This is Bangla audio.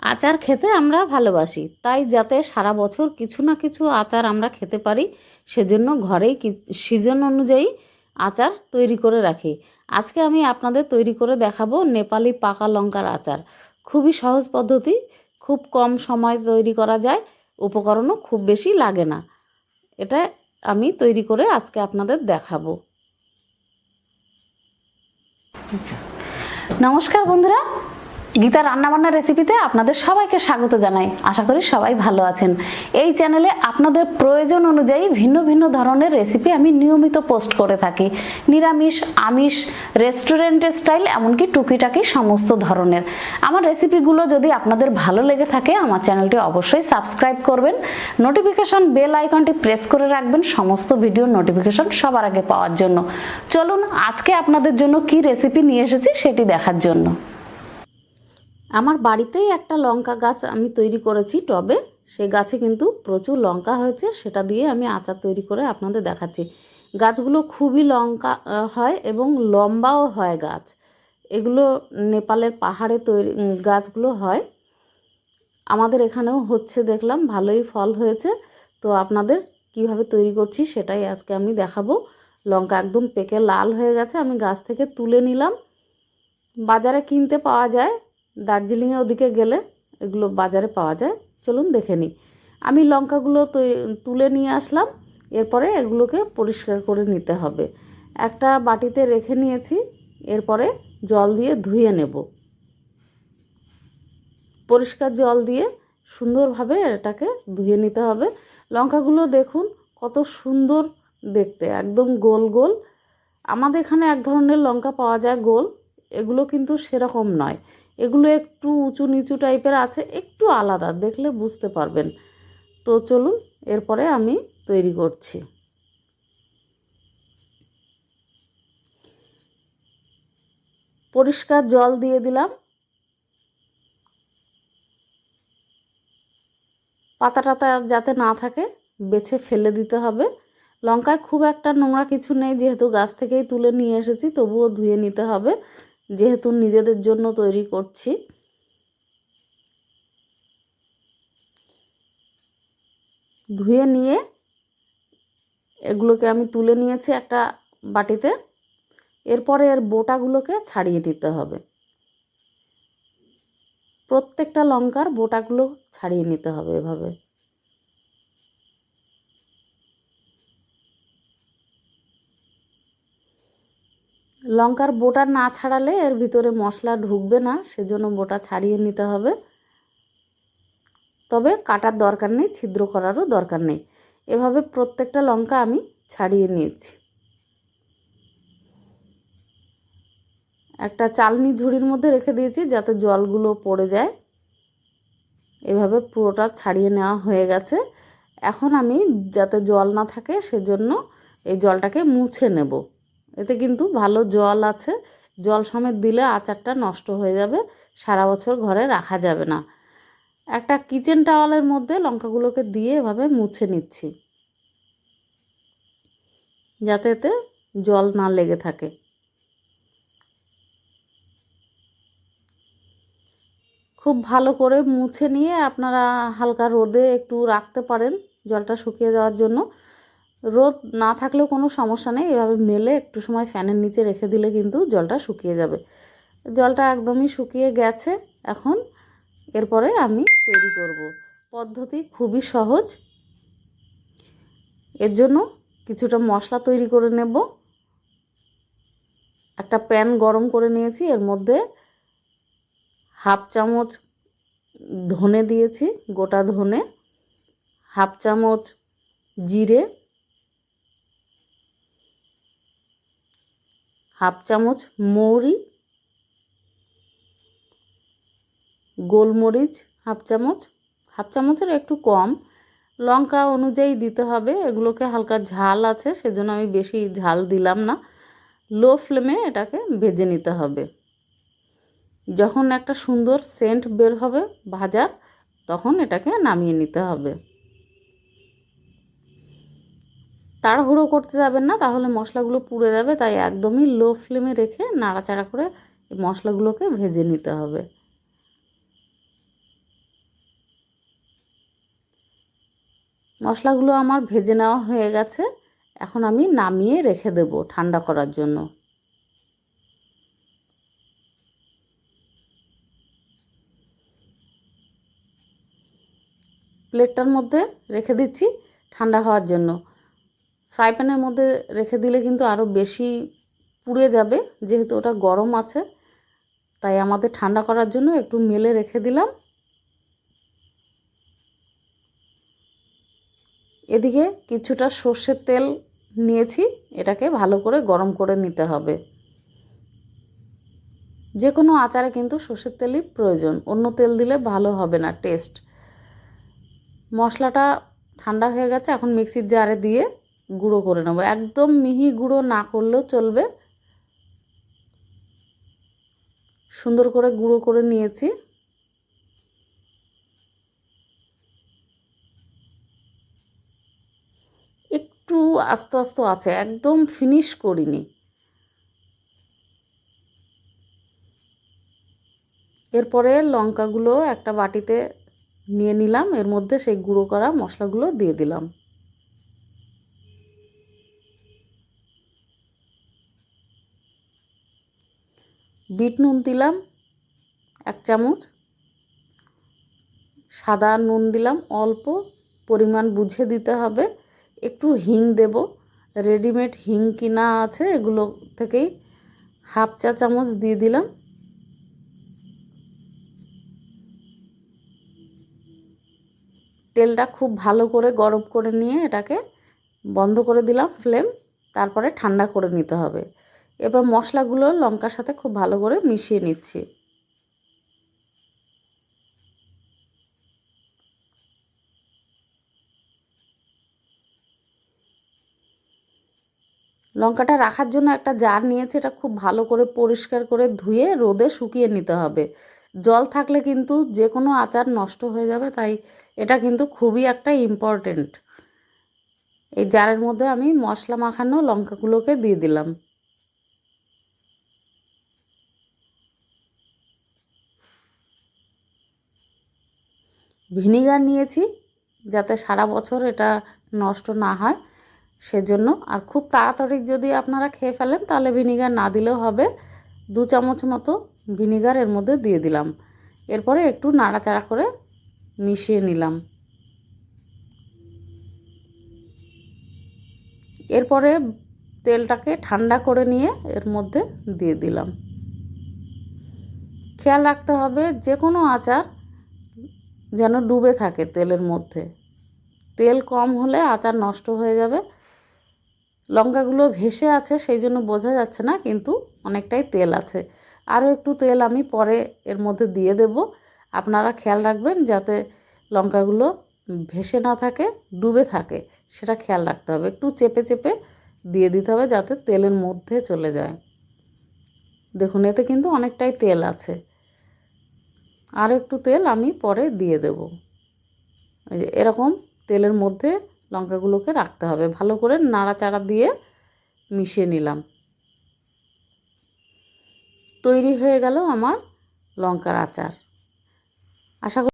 আচার খেতে আমরা ভালোবাসি, তাই যাতে সারা বছর কিছু না কিছু আচার আমরা খেতে পারি, সেজন্য ঘরেই সিজন অনুযায়ী আচার তৈরি করে রাখি। আজকে আমি আপনাদের তৈরি করে দেখাবো নেপালি পাকা লঙ্কার আচার। খুবই সহজ পদ্ধতি, খুব কম সময় তৈরি করা যায়, উপকরণও খুব বেশি লাগে না। এটা আমি তৈরি করে আজকে আপনাদের দেখাবো। নমস্কার বন্ধুরা গীতা রান্নাবান্নার রেসিপিতে আপনাদের সবাইকে স্বাগত জানাই। আশা করি সবাই ভালো আছেন। এই চ্যানেলে আপনাদের প্রয়োজন অনুযায়ী ভিন্ন ভিন্ন ধরনের রেসিপি আমি নিয়মিত পোস্ট করে থাকি। নিরামিষ, আমিষ রেস্টুরেন্টের স্টাইল এমনকি টুকিটাকি সমস্ত ধরনের। আমার রেসিপিগুলো যদি আপনাদের ভালো লেগে থাকে, আমার চ্যানেলটি অবশ্যই সাবস্ক্রাইব করবেন। নোটিফিকেশন বেল আইকনটি প্রেস করে রাখবেন সমস্ত ভিডিও নোটিফিকেশন সবার আগে পাওয়ার জন্য। চলুন, আজকে আপনাদের জন্য কি রেসিপি নিয়ে এসেছি সেটি দেখার জন্য। আমার বাড়িতেই একটা লঙ্কা গাছ আমি তৈরি করেছি টবে। সেই গাছে কিন্তু প্রচুর লঙ্কা হয়েছে, সেটা দিয়ে আমি আচার তৈরি করে আপনাদের দেখাচ্ছি। গাছগুলো খুবই লঙ্কা হয় এবং লম্বাও হয় গাছ। এগুলো নেপালের পাহাড়ে তৈরি গাছগুলো হয়। আমাদের এখানেও হচ্ছে দেখলাম, ভালোই ফল হয়েছে। তো আপনাদের কীভাবে তৈরি করছি সেটাই আজকে আমি দেখাবো। লঙ্কা একদম পেকে লাল হয়ে গেছে, আমি গাছ থেকে তুলে নিলাম। বাজারে কিনতে পাওয়া যায় দার্জিলিংয়ে ওদিকে গেলে এগুলো বাজারে পাওয়া যায়। চলুন দেখে নিই। আমি লঙ্কাগুলো তুলে নিয়ে আসলাম। এরপরে এগুলোকে পরিষ্কার করে নিতে হবে। একটা বাটিতে রেখে নিয়েছি। এরপরে জল দিয়ে ধুয়ে নেব। পরিষ্কার জল দিয়ে সুন্দরভাবে এটাকে ধুয়ে নিতে হবে। লঙ্কাগুলো দেখুন কত সুন্দর দেখতে, একদম গোল গোল। আমাদের এখানে এক ধরনের লঙ্কা পাওয়া যায় গোল। এগুলো কিন্তু সেরকম নয়। এগুলো একটু উঁচু নিচু টাইপের আছে, একটু আলাদা, দেখলে বুঝতে পারবেন। তো চলুন, এরপরে আমি তৈরি করছি। পরিষ্কার জল দিয়ে দিলাম। পাতা টাতা যাতে না থাকে, বেছে ফেলে দিতে হবে। লঙ্কায় খুব একটা নোংরা কিছু নেই, যেহেতু গাছ থেকেই তুলে নিয়ে এসেছি, তবুও ধুয়ে নিতে হবে। যেহেতু নিজেদের জন্য তৈরি করছি। ধুয়ে নিয়ে এগুলোকে আমি তুলে নিয়েছি একটা বাটিতে। এরপরে এর বোটাগুলোকে ছাড়িয়ে নিতে হবে। প্রত্যেকটা লঙ্কার বোটাগুলো ছাড়িয়ে নিতে হবে এভাবে। লঙ্কার বোটা না ছাড়ালে এর ভিতরে মশলা ঢুকবে না, সেজন্য বোটা ছাড়িয়ে নিতে হবে। তবে কাটার দরকার নেই, ছিদ্র করারও দরকার নেই। এভাবে প্রত্যেকটা লঙ্কা আমি ছাড়িয়ে নিয়েছি। একটা চালনি ঝুড়ির মধ্যে রেখে দিয়েছি যাতে জলগুলো পড়ে যায়। এভাবে পুরোটা ছাড়িয়ে নেওয়া হয়ে গেছে। এখন আমি যাতে জল না থাকে, সেজন্য এই জলটাকে মুছে নেব। এতে কিন্তু ভালো জল আছে। জল সমেত দিলে আচারটা নষ্ট হয়ে যাবে, সারা বছর ঘরে রাখা যাবে না। একটা কিচেন টাওয়ালের মধ্যে লঙ্কাগুলোকে দিয়ে এভাবে মুছে নিচ্ছি। যাতে এতে জল না লেগে থাকে। খুব ভালো করে মুছে নিয়ে আপনারা হালকা রোদে একটু রাখতে পারেন জলটা শুকিয়ে যাওয়ার জন্য। রোদ না থাকলেও কোনো সমস্যা নেই। এভাবে মেলে একটু সময় ফ্যানের নিচে রেখে দিলে কিন্তু জলটা শুকিয়ে যাবে। জলটা একদমই শুকিয়ে গেছে। এখন এরপরে আমি তৈরি করব। পদ্ধতি খুবই সহজ। এর জন্য কিছুটা মশলা তৈরি করে নেব। একটা প্যান গরম করে নিয়েছি। এর মধ্যে হাফ চামচ ধনে দিয়েছি, গোটা ধনে, হাফ চামচ জিরে হাফ চামচ মৌরি, গোলমরিচ, হাফ চামচ, হাফ চামচের একটু কম। লঙ্কা অনুযায়ী দিতে হবে, এগুলোকে হালকা ঝাল আছে, সেজন্য আমি বেশি ঝাল দিলাম না। লো ফ্লেমে এটাকে ভেজে নিতে হবে। যখন একটা সুন্দর সেন্ট বের হবে ভাজার, তখন এটাকে নামিয়ে নিতে হবে। তাড়াহুড়ো করতে যাবেন না, তাহলে মশলাগুলো পুড়ে যাবে, তাই একদমই লো ফ্লেমে রেখে নাড়াচাড়া করে মশলাগুলোকে ভেজে নিতে হবে। মশলাগুলো আমার ভেজে নেওয়া হয়ে গেছে, এখন আমি নামিয়ে রেখে দেব ঠান্ডা করার জন্য। প্লেটটার মধ্যে রেখে দিচ্ছি ঠান্ডা হওয়ার জন্য। ফ্রাই প্যানের মধ্যে রেখে দিলে কিন্তু আরও বেশি পুড়ে যাবে, যেহেতু ওটা গরম আছে। তাই আমাদের ঠান্ডা করার জন্য একটু মেলে রেখে দিলাম। এদিকে কিছুটা সর্ষের তেল নিয়েছি, এটাকে ভালো করে গরম করে নিতে হবে। যে কোনো আচারে কিন্তু সর্ষের তেলই প্রয়োজন, অন্য তেল দিলে ভালো হবে না, টেস্ট। মশলাটা ঠান্ডা হয়ে গেছে, এখন মিক্সির জারে দিয়ে গুঁড়ো করে নেব। একদম মিহি গুঁড়ো না করলেও চলবে। সুন্দর করে গুঁড়ো করে নিয়েছি। একটু আস্তে আস্তে আছে, একদম ফিনিশ করিনি। এরপরে লঙ্কাগুলো একটা বাটিতে নিয়ে নিলাম, এর মধ্যে সেই গুঁড়ো করা মশলাগুলো দিয়ে দিলাম। বিট নুন দিলাম, এক চামচ। সাদা নুন দিলাম অল্প, পরিমাণ বুঝে দিতে হবে। একটু হিং দেব। রেডিমেড হিং কিনা আছে, এগুলো থেকেই হাফ চা চামচ দিয়ে দিলাম। তেলটা খুব ভালো করে গরম করে নিয়ে এটাকে বন্ধ করে দিলাম ফ্লেম, তারপরে ঠান্ডা করে নিতে হবে। এবার মশলাগুলো লঙ্কার সাথে খুব ভালো করে মিশিয়ে নিচ্ছি। লঙ্কাটা রাখার জন্য একটা জার নিয়েছি, এটা খুব ভালো করে পরিষ্কার করে ধুয়ে রোদে শুকিয়ে নিতে হবে। জল থাকলে কিন্তু যে কোনো আচার নষ্ট হয়ে যাবে, তাই এটা কিন্তু খুবই একটা ইম্পর্টেন্ট এই জারের মধ্যে আমি মশলা মাখানো লঙ্কাগুলোকে দিয়ে দিলাম। ভিনিগার নিয়েছি যাতে সারা বছর এটা নষ্ট না হয় সেজন্য। আর খুব তাড়াতাড়ি যদি আপনারা খেয়ে ফেলেন তাহলে ভিনিগার না দিলেও হবে। দু চামচ মতো ভিনিগার এর মধ্যে দিয়ে দিলাম। এরপরে একটু নাড়াচাড়া করে মিশিয়ে নিলাম। এরপরে তেলটাকে ঠান্ডা করে নিয়ে এর মধ্যে দিয়ে দিলাম। খেয়াল রাখতে হবে যে কোনো আচার যেন ডুবে থাকে তেলের মধ্যে। তেল কম হলে আচার নষ্ট হয়ে যাবে। লঙ্কাগুলো ভেসে আছে, সেই জন্য বোঝা যাচ্ছে না, কিন্তু অনেকটাই তেল আছে। আরও একটু তেল আমি পরে এর মধ্যে দিয়ে দেব। আপনারা খেয়াল রাখবেন যাতে লঙ্কাগুলো ভেসে না থাকে, ডুবে থাকে, সেটা খেয়াল রাখতে হবে। একটু চেপে চেপে দিয়ে দিতে হবে যাতে তেলের মধ্যে চলে যায়। দেখুন, এতে কিন্তু অনেকটাই তেল আছে। আর একটু তেল আমি পরে দিয়ে দেব। এরকম তেলের মধ্যে লঙ্কাগুলোকে রাখতে হবে। ভালো করে নাড়াচাড়া দিয়ে মিশিয়ে নিলাম। তৈরি হয়ে গেল আমার লঙ্কার আচার। আশা